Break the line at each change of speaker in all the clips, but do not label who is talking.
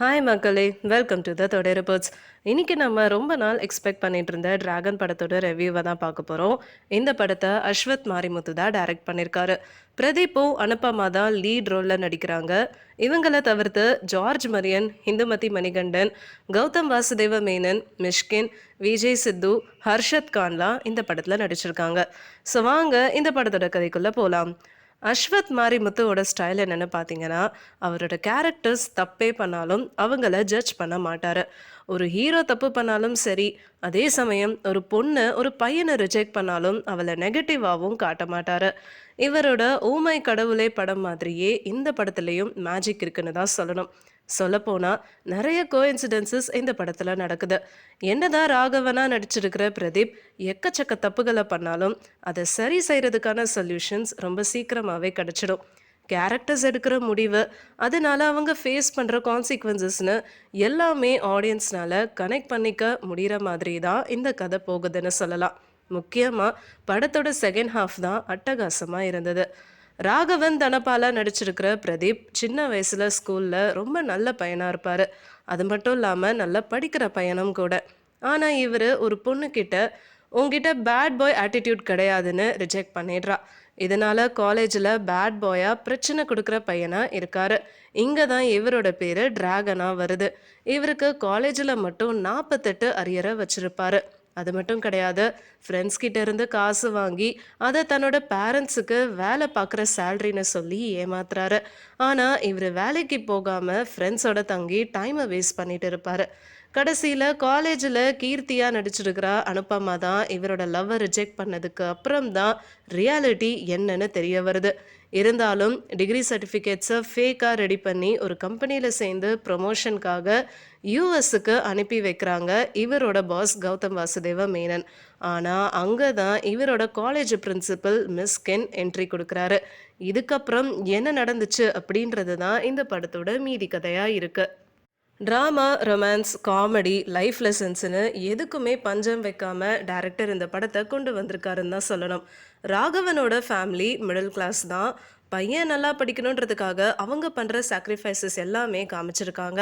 Hi மக்களே. Welcome to the தொடர் reports இன்னைக்கு நம்ம ரொம்ப நாள் எக்ஸ்பெக்ட் பண்ணிட்டு இருந்த டிராகன் படத்தோட ரிவ்யூவை தான் பார்க்க போகிறோம் இந்த படத்தை அஸ்வத் மாரிமுத்து தான் டைரக்ட் பண்ணியிருக்காரு பிரதீப்பும் அனுப்பமா தான் லீட் ரோலில் நடிக்கிறாங்க. இவங்களை தவிர்த்து ஜார்ஜ் மரியன் இந்துமதி மணிகண்டன் கௌதம் வாசுதேவ மேனன் மிஷ்கின் விஜய் சித்து ஹர்ஷத் கான்லாம் இந்த படத்தில் நடிச்சிருக்காங்க. ஸோ வாங்க இந்த படத்தோட கதைக்குள்ளே போகலாம் அஸ்வத் மாரிமுத்துவோட ஸ்டைல் என்னென்னு பார்த்தீங்கன்னா அவரோட கேரக்டர்ஸ் தப்பே பண்ணாலும் அவங்கள ஜட்ஜ் பண்ண மாட்டார். ஒரு ஹீரோ தப்பு பண்ணாலும் சரி அதே சமயம் ஒரு பொண்ணு ஒரு பையனை ரிஜெக்ட் பண்ணாலும் அவளை நெகட்டிவாகவும் காட்ட மாட்டார். இவரோட ஊமை கடவுளே படம் மாதிரியே இந்த படத்துலேயும் மேஜிக் இருக்குன்னு தான் சொல்லணும். சொல்லப்போனால் நிறைய கோஇன்சிடென்சஸ் இந்த படத்தில் நடக்குது. என்னதான் ராகவனா நடிச்சிருக்கிற பிரதீப் எக்கச்சக்க தப்புகளை பண்ணாலும் அதை சரி செய்கிறதுக்கான சொல்யூஷன்ஸ் ரொம்ப சீக்கிரமாகவே கிடச்சிடும். கேரக்டர்ஸ் எடுக்கிற முடிவு அதனால அவங்க ஃபேஸ் பண்ணுற கான்சிக்வன்சஸ்னு எல்லாமே ஆடியன்ஸ்னால கனெக்ட் பண்ணிக்க முடிகிற மாதிரி தான் இந்த கதை போகுதுன்னு சொல்லலாம். முக்கியமாக படத்தோட செகண்ட் ஹாஃப் தான் அட்டகாசமாக இருந்தது. ராகவன் தனபாலா நடிச்சிருக்கிற பிரதீப் சின்ன வயசில் ஸ்கூலில் ரொம்ப நல்ல பையனாக இருப்பார். அது மட்டும் இல்லாமல் நல்லா படிக்கிற பையனும் கூட. ஆனால் இவர் ஒரு பொண்ணுக்கிட்ட உங்ககிட்ட பேட் பாய் ஆட்டிடியூட் கிடையாதுன்னு ரிஜெக்ட் பண்ணிடுறா. இதனால் காலேஜில் பேட் பாயாக பிரச்சனை கொடுக்குற பையனாக இருக்கார். இங்கே தான் இவரோட பேர் டிராகனாக வருது. இவருக்கு காலேஜில் மட்டும் நாற்பத்தெட்டு அரியரை வச்சுருப்பாரு. அது மட்டும் கிடையாது ஃப்ரெண்ட்ஸ் கிட்ட இருந்து காசு வாங்கி அதை தன்னோட பேரண்ட்ஸுக்கு வேலை பார்க்குற சேல்ரின்னு சொல்லி ஏமாத்துறாரு. ஆனால் இவர் வேலைக்கு போகாமல் ஃப்ரெண்ட்ஸோட தங்கி டைமை வேஸ்ட் பண்ணிட்டு இருப்பார். கடைசியில் காலேஜில் கீர்த்தியாக நடிச்சிருக்கிறா அனுப்பமா தான் இவரோட லவ்வை ரிஜெக்ட் பண்ணதுக்கு அப்புறம் தான் ரியாலிட்டி என்னன்னு தெரிய வருது. இருந்தாலும் டிகிரி சர்டிஃபிகேட்ஸை ஃபேக்காக ரெடி பண்ணி ஒரு கம்பெனியில் சேர்ந்து ப்ரொமோஷனுக்காக யூஎஸ்க்கு அனுப்பி வைக்கிறாங்க இவரோட பாஸ் கௌதம் வாசுதேவ மேனன். ஆனால் அங்கே தான் இவரோட college principal Miss Ken entry கொடுக்குறாரு. இதுக்கப்புறம் என்ன நடந்துச்சு அப்படின்றது தான் இந்த படத்தோட மீதி கதையாக இருக்குது ட்ராமா ரொமான்ஸ் காமெடி லைஃப் லெசன்ஸ்னு எதுக்குமே பஞ்சம் வைக்காமல் டேரக்டர் இந்த படத்தை கொண்டு வந்திருக்காருன்னு தான் சொல்லணும். ராகவனோட ஃபேமிலி மிடில் கிளாஸ் தான். பையன் நல்லா படிக்கணுன்றதுக்காக அவங்க பண்ணுற சாக்ரிஃபைசஸ் எல்லாமே காமிச்சிருக்காங்க.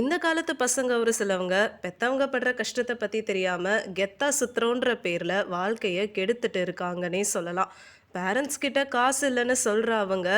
இந்த காலத்து பசங்க ஒரு சிலவங்க பெத்தவங்க படுற கஷ்டத்தை பற்றி தெரியாமல் கெத்தா சுத்துறோன்ற பேரில் வாழ்க்கையை கெடுத்துட்டு இருக்காங்கன்னே சொல்லலாம். பேரண்ட்ஸ் கிட்ட காசு இல்லைன்னு சொல்கிற அவங்க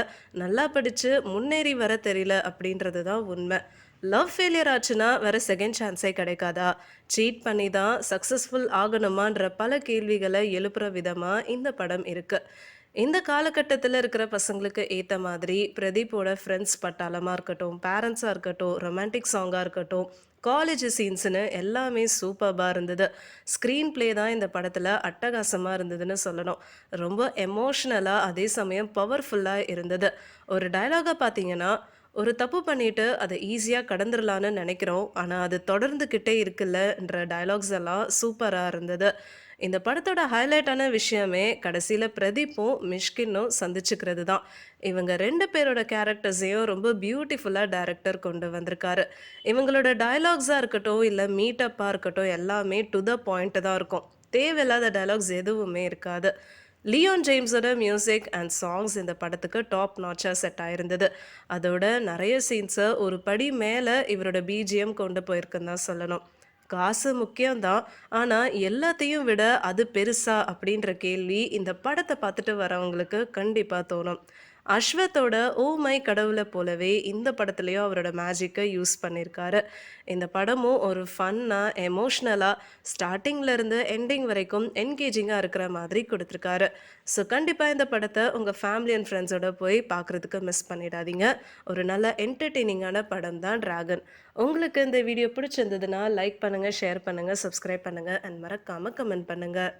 நல்லா படித்து முன்னேறி வர தெரியல அப்படின்றது தான் உண்மை. லவ் ஃபெயிலியர் ஆச்சுன்னா வேறு செகண்ட் சான்ஸே கிடைக்காதா? சீட் பண்ணி தான் சக்ஸஸ்ஃபுல் ஆகணுமான்ற பல கேள்விகளை எழுப்புற விதமாக இந்த படம் இருக்குது இந்த காலகட்டத்தில் இருக்கிற பசங்களுக்கு ஏற்ற மாதிரி பிரதீப்போட ஃப்ரெண்ட்ஸ் பட்டாளமாக இருக்கட்டும் பேரண்ட்ஸாக இருக்கட்டும் ரொமான்டிக் சாங்காக இருக்கட்டும் காலேஜ் சீன்ஸுன்னு எல்லாமே சூப்பர்பாக இருந்தது. ஸ்க்ரீன் ப்ளே தான் இந்த படத்தில் அட்டகாசமாக இருந்ததுன்னு சொல்லணும். ரொம்ப எமோஷ்னலாக அதே சமயம் பவர்ஃபுல்லாக இருந்தது. ஒரு டைலாகாக பார்த்தீங்கன்னா ஒரு தப்பு பண்ணிட்டு அதை ஈஸியாக கடந்துடலான்னு நினைக்கிறோம். ஆனால் அது தொடர்ந்துக்கிட்டே இருக்குல்லன்ற டயலாக்ஸ் எல்லாம் சூப்பராக இருந்தது. இந்த படத்தோட ஹைலைட்டான விஷயமே கடைசியில் பிரதீப்பும் மிஷ்கின்னும் சந்திச்சுக்கிறது தான் இவங்க ரெண்டு பேரோட கேரக்டர்ஸையும் ரொம்ப பியூட்டிஃபுல்லாக டேரக்டர் கொண்டு வந்திருக்காரு. இவங்களோட டயலாக்ஸாக இருக்கட்டும் இல்லை மீட்டப்பாக இருக்கட்டும் எல்லாமே டு த பாயிண்ட் தான் இருக்கும். தேவையில்லாத டயலாக்ஸ் எதுவுமே இருக்காது. லியோன் ஜேம்ஸோட மியூசிக் அண்ட் சாங்ஸ் இந்த படத்துக்கு டாப் நாச்சாக செட் ஆயிருந்தது. அதோட நிறைய சீன்ஸை ஒரு படி மேலே இவரோட பிஜிஎம் கொண்டு போயிருக்குன்னு தான் சொல்லணும். காசு முக்கியம்தான். ஆனால் எல்லாத்தையும் விட அது பெருசா அப்படின்ற கேள்வி இந்த படத்தை பார்த்துட்டு வரவங்களுக்கு கண்டிப்பாக தோணும். அஸ்வத்தோட ஓ மை கடவுளை போலவே இந்த படத்துலையும் அவரோட மேஜிக்கை யூஸ் பண்ணியிருக்காரு இந்த படமும் ஒரு ஃபன்னாக எமோஷ்னலாக ஸ்டார்டிங்லேருந்து எண்டிங் வரைக்கும் என்கேஜிங்காக இருக்கிற மாதிரி கொடுத்துருக்காரு. ஸோ கண்டிப்பாக இந்த படத்தை உங்கள் ஃபேமிலி அண்ட் ஃப்ரெண்ட்ஸோட போய் பார்க்குறதுக்கு மிஸ் பண்ணிடாதீங்க. ஒரு நல்ல என்டர்டெய்னிங்கான படம் தான் ட்ராகன் உங்களுக்கு இந்த வீடியோ பிடிச்சிருந்ததுன்னா லைக் பண்ணுங்கள் ஷேர் பண்ணுங்கள் சப்ஸ்கிரைப் பண்ணுங்கள் அண்ட் மறக்காமல் கமெண்ட் பண்ணுங்கள்